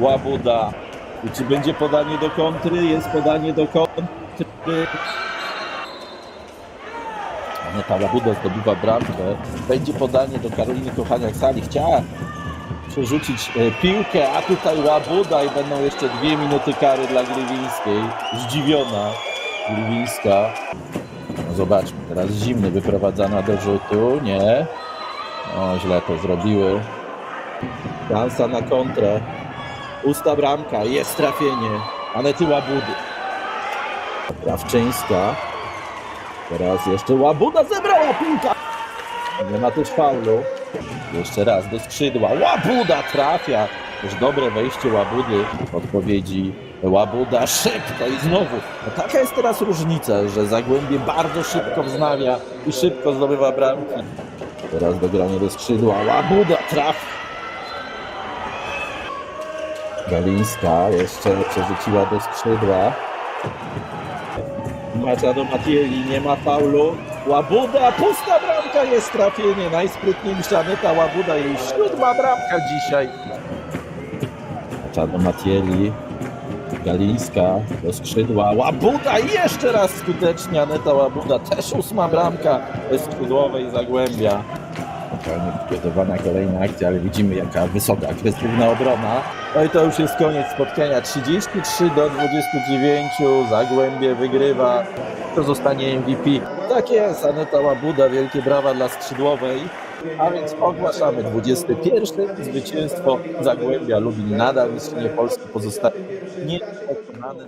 Łabuda. I czy będzie podanie do kontry? Jest podanie do kontry. Aneta Łabuda zdobywa bramkę. Będzie podanie do Karoliny Kochaniak-Sali. Chciała przerzucić e, piłkę, a tutaj Łabuda i będą jeszcze dwie minuty kary dla Gliwińskiej. Zdziwiona Gliwińska. No zobaczmy, teraz zimny wyprowadzana do rzutu. Nie. O, źle to zrobiły. Szansa na kontrę. Usta bramka, jest trafienie. Anety Łabudy. Krawczyńska. Teraz jeszcze Łabuda zebrała piłkę. Nie ma też faulu. Jeszcze raz do skrzydła. Łabuda trafia. Już dobre wejście Łabudy. Odpowiedzi Łabuda szybko i znowu. No taka jest teraz różnica, że Zagłębie bardzo szybko wznawia i szybko zdobywa bramki. Teraz dogranie do skrzydła. Łabuda trafia. Galińska jeszcze przerzuciła do skrzydła. Macza do Matieli, nie ma faulu. Łabuda, pusta bramka, jest trafienie. Najsprytniejsza Aneta Łabuda, jej siódma bramka dzisiaj. Macza do Matieli. Galińska do skrzydła. Łabuda i jeszcze raz skutecznie Aneta Łabuda. Też ósma bramka skrzydłowej Zagłębia. Totalnie przygotowana kolejna akcja, ale widzimy jaka wysoka, agresywna obrona. No i to już jest koniec spotkania. 33 do 29. Zagłębie wygrywa. To zostanie MVP. Tak jest, Aneta Łabuda, wielkie brawa dla skrzydłowej. A więc ogłaszamy 21. Zwycięstwo Zagłębia Lubin nadal mistrzynie Polski pozostaje niepokonane.